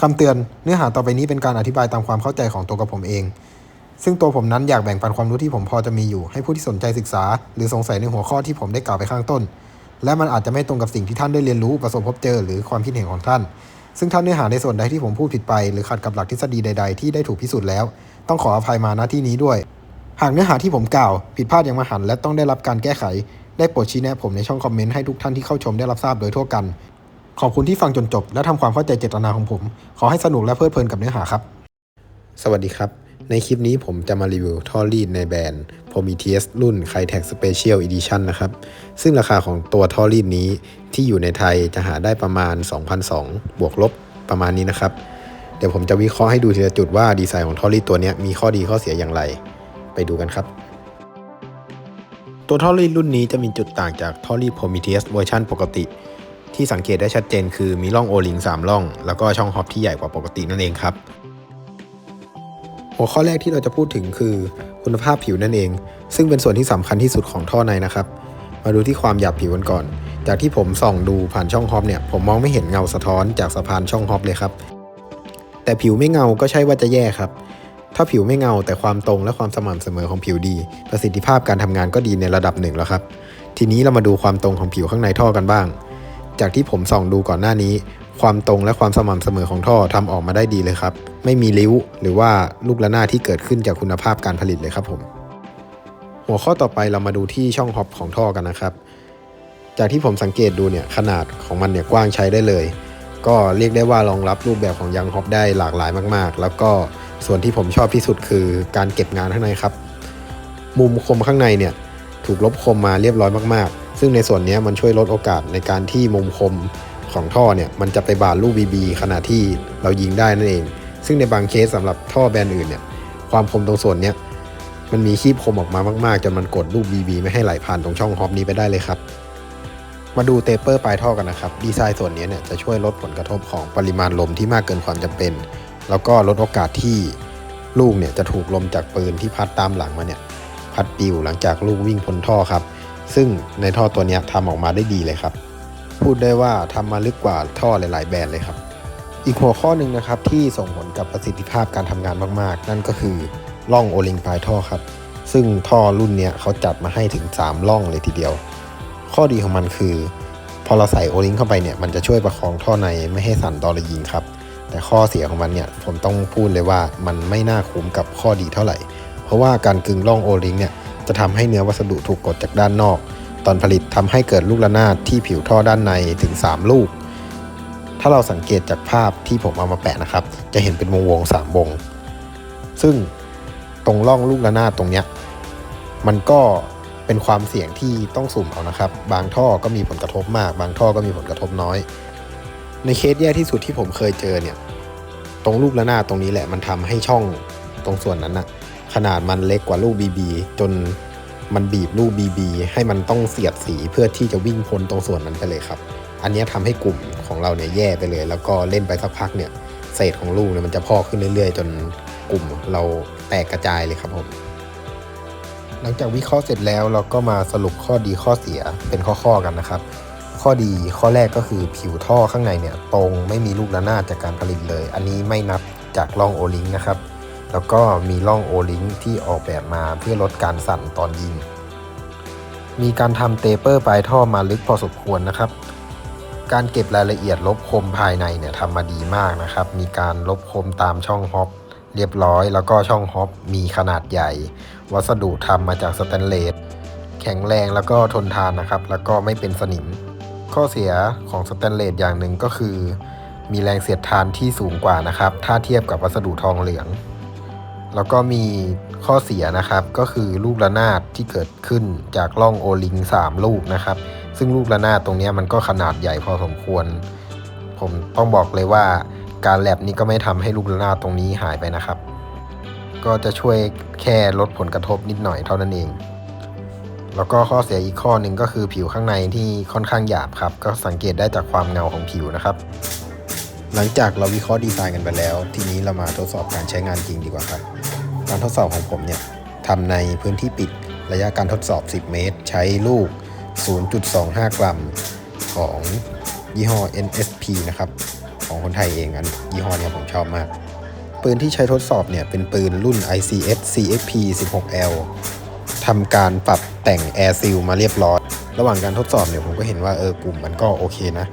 คำเตือนเนื้อหาต่อไปนี้เป็นการอธิบายตามความเข้าใจของตัวกับผมเอง ซึ่งตัวผมนั้นอยากแบ่งปันความรู้ที่ผมพอจะมีอยู่ ให้ผู้ที่สนใจศึกษา หรือสงสัยในหัวข้อที่ผมได้กล่าวไปข้างต้น และมันอาจจะไม่ตรงกับสิ่งที่ท่านได้เรียนรู้ประสบพบเจอหรือความคิดเห็นของท่าน ซึ่งถ้าเนื้อหาในส่วนใดที่ผมพูดผิดไป หรือขัดกับหลักทฤษฎีใด ๆ ที่ได้ถูกพิสูจน์แล้ว ต้องขออภัยมาณที่นี้ด้วย หากเนื้อหาที่ผมกล่าวผิดพลาดอย่างมหันต์และต้องได้รับการแก้ไข ได้โปรดชี้แนะผมในช่องคอมเมนต์ให้ทุกท่านที่เข้าชมได้รับทราบโดยทั่วกัน ขอบคุณที่ฟังจนจบ และทำความเข้าใจเจตนาของผม ขอให้สนุกและเพลิดเพลินกับเนื้อหาครับ สวัสดีครับ ในคลิปนี้ผมจะมารีวิวท่อรีดในแบรนด์ Prometheus รุ่น k i t e c Special Edition นะครับ ซึ่งราคาของตัวท่อรีดนี้ที่อยู่ในไทยจะหาได้ประมาณ 2,002บวกลบประมาณนี้นะครับ เดี๋ยวผมจะวิเคราะห์ให้ดูทีละจุดว่าดีไซน์ของท่อรีดตัวนี้มีข้อดีข้อเสียอย่างไร ไปดูกันครับตัวท่อรีดรุ่นนี้จะมีจุดต่างจากท่อรีด Prometheus เวอร์ชันปกติ ที่สังเกตได้ชัดเจนคือมีร่องโอลิง3ร่อง แล้วก็ช่องฮอปที่ใหญ่กว่าปกตินั่นเองครับ หัวข้อแรกที่เราจะพูดถึงคือ คุณภาพผิวนั่นเอง ซึ่งเป็นส่วนที่สำคัญที่สุดของท่อในนะครับ มาดูที่ความหยาบผิวกันก่อน จากที่ผมส่องดูผ่านช่องฮอปเนี่ยผมมองไม่เห็นเงาสะท้อนจากสะพานช่องฮอปเลยครับ แต่ผิวไม่เงาก็ใช่ว่าจะแย่ครับถ้าผิวไม่เงาแต่ความตรงและความสม่ำเสมอของผิวดี ประสิทธิภาพการทำงานก็ดีในระดับหนึ่งแล้วครับ ทีนี้เรามาดูความตรงของผิวข้างในท่อกันบ้าง จากที่ผมส่องดูก่อนหน้านี้ ความตรงและความสม่ำเสมอของท่อทำออกมาได้ดีเลยครับ ไม่มีริ้ว หรือว่าลูกระนาดที่เกิดขึ้นจากคุณภาพการผลิตเลยครับผม หัวข้อต่อไปเรามาดูที่ช่องฮอปของท่อกันนะครับ จากที่ผมสังเกตดูเนี่ยขนาดของมันเนี่ยกว้างใช้ได้เลย ก็เรียกได้ว่ารองรับรูปแบบของยังฮอปได้หลากหลายมากๆ แล้วก็ส่วนที่ผมชอบที่สุดคือการเก็บงานข้างในครับ มุมคมข้างในเนี่ยถูกลบคมมาเรียบร้อยมาก ซึ่งในส่วนนี้มันช่วยลดโอกาสในการที่มุมคมของท่อเนี่ยมันจะไปบาดลูก BB ขณะที่เรายิงได้นั่นเอง ซึ่งในบางเคสสำหรับท่อแบรนด์อื่นเนี่ยความคมตรงส่วนเนี้ยมันมีคีบคมออกมามากๆจนมันกดลูก BB ไม่ให้ไหลผ่านตรงช่องฮอปนี้ไปได้เลยครับ มาดูเตเปอร์ปลายท่อกันนะครับ ดีไซน์ส่วนนี้เนี่ยจะช่วยลดผลกระทบของปริมาณลมที่มากเกินความจำเป็น แล้วก็ลดโอกาสที่ลูกเนี่ยจะถูกลมจากปืนที่พัดตามหลังมาเนี่ยพัดปิวหลังจากลูกวิ่งพ้นท่อครับ ซึ่งในท่อตัวนี้ทำออกมาได้ดีเลยครับ พูดได้ว่าทำมาลึกกว่าท่อหลาย ๆ แบรนด์เลยครับ อีกหัวข้อหนึ่งนะครับที่ส่งผลกับประสิทธิภาพการทำงานมาก ๆ นั่นก็คือร่องโอลิงปลายท่อครับ ซึ่งท่อรุ่นนี้เขาจัดมาให้ถึง3ร่องเลยทีเดียว ข้อดีของมันคือ พอเราใส่โอลิงเข้าไปเนี่ยมันจะช่วยประคองท่อในไม่ให้สั่นตอนเรายิงครับแต่ข้อเสียของมันเนี่ยผมต้องพูดเลยว่ามันไม่น่าคุ้มกับข้อดีเท่าไหร่ เพราะว่าการกึงร่องโอลิงเนี่ย จะทำให้เนื้อวัสดุถูกกดจากด้านนอก ตอนผลิตทำให้เกิดลูกระนาดที่ผิวท่อด้านในถึง 3 ลูก ถ้าเราสังเกตจากภาพที่ผมเอามาแปะนะครับ จะเห็นเป็นวงวงสามวง ซึ่งตรงร่องลูกระนาดตรงเนี้ยมันก็เป็นความเสี่ยงที่ต้องสุ่มเอานะครับ บางท่อก็มีผลกระทบมาก บางท่อก็มีผลกระทบน้อย ในเคสแย่ที่สุดที่ผมเคยเจอเนี่ย ตรงลูกระนาดตรงนี้แหละมันทำให้ช่องตรงส่วนนั้นนะ ขนาดมันเล็กกว่าลูก BB จนมันบีบลูก BB ให้มันต้องเสียดสีเพื่อที่จะวิ่งพ้นตรงส่วนนั้นไปเลยครับ อันนี้ยทำให้กลุ่มของเราเนี่ยแย่ไปเลย แล้วก็เล่นไปสักพักเนี่ยเศษของลูกเนี่ยมันจะพอกขึ้นเรื่อย ๆ จนกลุ่มเราแตกกระจายเลยครับผมหลังจากวิเคราะห์เสร็จแล้วเราก็มาสรุปข้อดีข้อเสียเป็นข้อๆกันนะครับ ข้อดีข้อแรกก็คือผิวท่อข้างในเนี่ยตรงไม่มีลูกระนาดจากการผลิตเลย อันนี้ไม่นับจากร่องโอลิงนะครับ แล้วก็มีร่องโอลิงที่ออกแบบมาเพื่อลดการสั่นตอนยิง มีการทำเตเปอร์ปลายท่อมาลึกพอสมควรนะครับ การเก็บรายละเอียดลบคมภายในเนี่ยทำมาดีมากนะครับ มีการลบคมตามช่องฮอปเรียบร้อย แล้วก็ช่องฮอปมีขนาดใหญ่ วัสดุทำมาจากสแตนเลสแข็งแรงแล้วก็ทนทานนะครับ แล้วก็ไม่เป็นสนิม ข้อเสียของสแตนเลสอย่างหนึ่งก็คือ มีแรงเสียดทานที่สูงกว่านะครับ ถ้าเทียบกับวัสดุทองเหลือง แล้วก็มีข้อเสียนะครับก็คือลูกระนาดที่เกิดขึ้นจากร่องโอลิง 3 ลูกนะครับ ซึ่งลูกระนาดตรงนี้มันก็ขนาดใหญ่พอสมควร ผมต้องบอกเลยว่าการแลบนี้ก็ไม่ทำให้ลูกระนาดตรงนี้หายไปนะครับ ก็จะช่วยแค่ลดผลกระทบนิดหน่อยเท่านั้นเอง แล้วก็ข้อเสียอีกข้อหนึ่งก็คือผิวข้างในที่ค่อนข้างหยาบครับ ก็สังเกตได้จากความเงาของผิวนะครับ หลังจากเราวิเคราะห์ดีไซน์กันไปแล้ว ทีนี้เรามาทดสอบการใช้งานจริงดีกว่าครับ การทดสอบของผมเนี่ยทำในพื้นที่ปิดระยะการทดสอบ 10 เมตร ใช้ลูก 0.25 กรัมของยี่ห้อ NSP นะครับ ของคนไทยเองอันยี่ห้อนี้ผมชอบมาก ปืนที่ใช้ทดสอบเนี่ย เป็นปืนรุ่น ICS CFP 16L ทำการปรับแต่ง Air Seal มาเรียบร้อย ระหว่างการทดสอบเนี่ยผมก็เห็นว่าเออกลุ่มมันก็โอเคนะ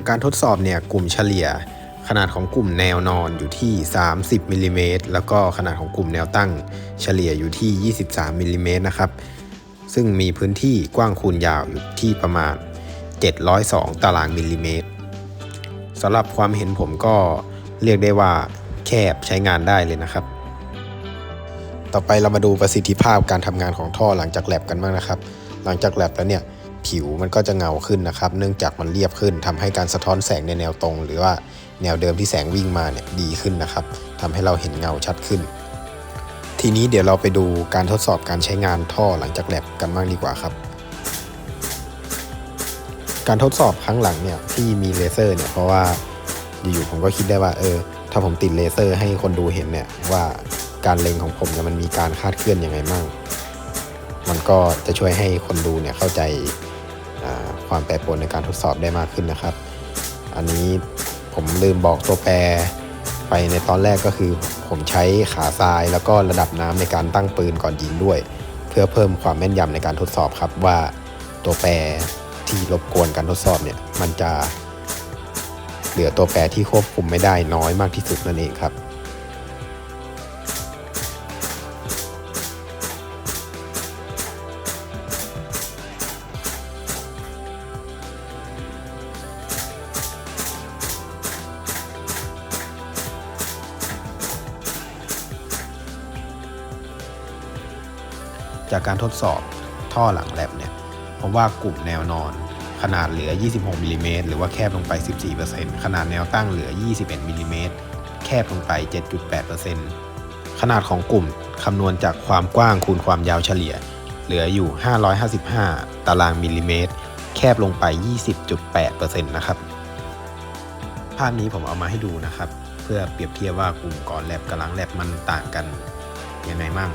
จากการทดสอบเนี่ยกลุ่มเฉลี่ย ขนาดของกลุ่มแนวนอนอยู่ที่ 30มิลลิเมตรแล้วก็ขนาดของกลุ่มแนวตั้ง เฉลี่ยอยู่ที่ 23มิลลิเมตรนะครับซึ่งมีพื้นที่กว้างคูณยาวอยู่ที่ประมาณ 702 ตารางมิลลิเมตรสำหรับความเห็นผมก็เรียกได้ว่าแคบใช้งานได้เลยนะครับ ต่อไปเรามาดูประสิทธิภาพการทำงานของท่อหลังจากแลบกันบ้างนะครับ หลังจากแลบแล้วเนี่ย ผิวมันก็จะเงาขึ้นนะครับ เนื่องจากมันเรียบขึ้นทำให้การสะท้อนแสงในแนวตรง หรือว่าแนวเดิมที่แสงวิ่งมาเนี่ยดีขึ้นนะครับทำให้เราเห็นเงาชัดขึ้น ทีนี้เดี๋ยวเราไปดูการทดสอบการใช้งานท่อหลังจากแลบกันบ้างดีกว่าครับ การทดสอบครั้งหลังเนี่ยที่มีเลเซอร์เนี่ยเพราะว่าอยู่ๆผมก็คิดได้ว่าเออถ้าผมติดเลเซอร์ให้คนดูเห็นเนี่ยว่าการเล็งของผมเนี่ยมันมีการคาดเคลื่อนยังไงมั่งมันก็จะช่วยให้คนดูเนี่ยเข้าใจ ความแปรปรวนในการทดสอบได้มากขึ้นนะครับ อันนี้ผมลืมบอกตัวแปรไปในตอนแรกก็คือ ผมใช้ขาทรายแล้วก็ระดับน้ำในการตั้งปืนก่อนยิงด้วย เพื่อเพิ่มความแม่นยำในการทดสอบครับว่าตัวแปรที่รบกวนการทดสอบเนี่ยมันจะเหลือตัวแปรที่ควบคุมไม่ได้น้อยมากที่สุดนั่นเองครับ จากการทดสอบท่อหลังแลบเนี่ยผมว่ากลุ่มแนวนอนขนาดเหลือ 26มิลลิเมตรหรือว่าแคบลงไป 14%ขนาดแนวตั้งเหลือ 21มิลลิเมตรแคบลงไป 7.8%ขนาดของกลุ่มคำนวณจากความกว้างคูณความยาวเฉลี่ย เหลืออยู่ 555 ตารางมิลลิเมตร แคบลงไป 20.8%นะครับ ภาพนี้ผมเอามาให้ดูนะครับ เพื่อเปรียบเทียบว่ากลุ่มก่อนแลบกับหลังแลบมันต่างกันยังไงมั่ง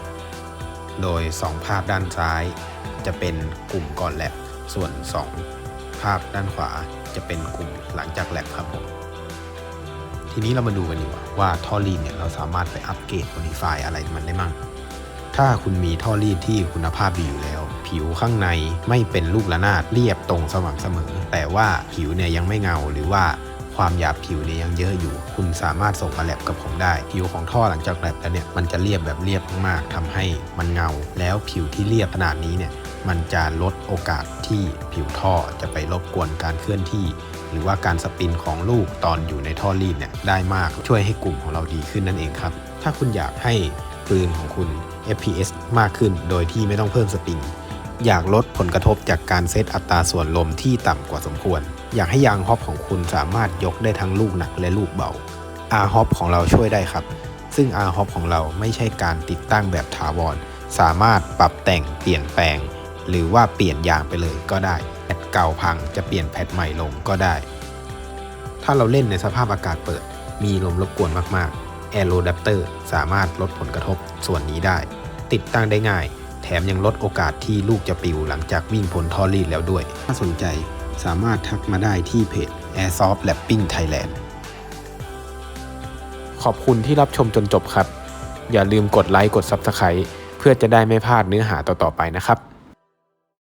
โดย 2 ภาพด้านซ้าย จะเป็นกลุ่มก่อนแลบส่วน 2 ภาพด้านขวาจะเป็นกลุ่มหลังจากแลบครับผมทีนี้เรามาดูกันดีกว่าว่าท่อรีดเนี่ยเราสามารถไปอัปเกรด modify อะไรมันได้มั่ง ถ้าคุณมีท่อรีดที่คุณภาพดีอยู่แล้ว ผิวข้างในไม่เป็นลูกระนาดเรียบตรงสม่ำเสมอ แต่ว่าผิวเนี่ยยังไม่เงาหรือว่า ความหยาบผิวเนี่ยยังเยอะอยู่ คุณสามารถส่งมาแลบกับผมได้ ผิวของท่อหลังจากแลบแล้วเนี่ยมันจะเรียบแบบเรียบมากๆทำให้มันเงา แล้วผิวที่เรียบขนาดนี้เนี่ยมันจะลดโอกาสที่ผิวท่อจะไปรบกวนการเคลื่อนที่ หรือว่าการสปินของลูกตอนอยู่ในท่อรีดเนี่ยได้มากช่วยให้กลุ่มของเราดีขึ้นนั่นเองครับ ถ้าคุณอยากให้ปืนของคุณ FPS มากขึ้นโดยที่ไม่ต้องเพิ่มสปริง อยากลดผลกระทบจากการเซตอัตราส่วนลมที่ต่ำกว่าสมควร อยากให้ยางฮอปของคุณสามารถยกได้ทั้งลูกหนักและลูกเบา R h o p ของเราช่วยได้ครับ ซึ่ง R h o p ของเราไม่ใช่การติดตั้งแบบถาวร สามารถปรับแต่งเปลี่ยนแปลง หรือว่าเปลี่ยนยางไปเลยก็ได้แพทเก่าพังจะเปลี่ยนแพทใหม่ลงก็ได้ ถ้าเราเล่นในสภาพอากาศเปิด มีลมรบกวนมากๆ Aero Adapter สามารถลดผลกระทบส่วนนี้ได้ ติดตั้งได้ง่าย แถมยังลดโอกาสที่ลูกจะปิวหลังจากวิ่งพ้นท่อรีดแล้วด้วย ถ้าสนใจ สามารถทักมาได้ที่เพจ Airsoft Lapping Thailand ขอบคุณที่รับชมจนจบครับ อย่าลืมกดไลค์กด Subscribe เพื่อจะได้ไม่พลาดเนื้อหาต่อๆไปนะครับ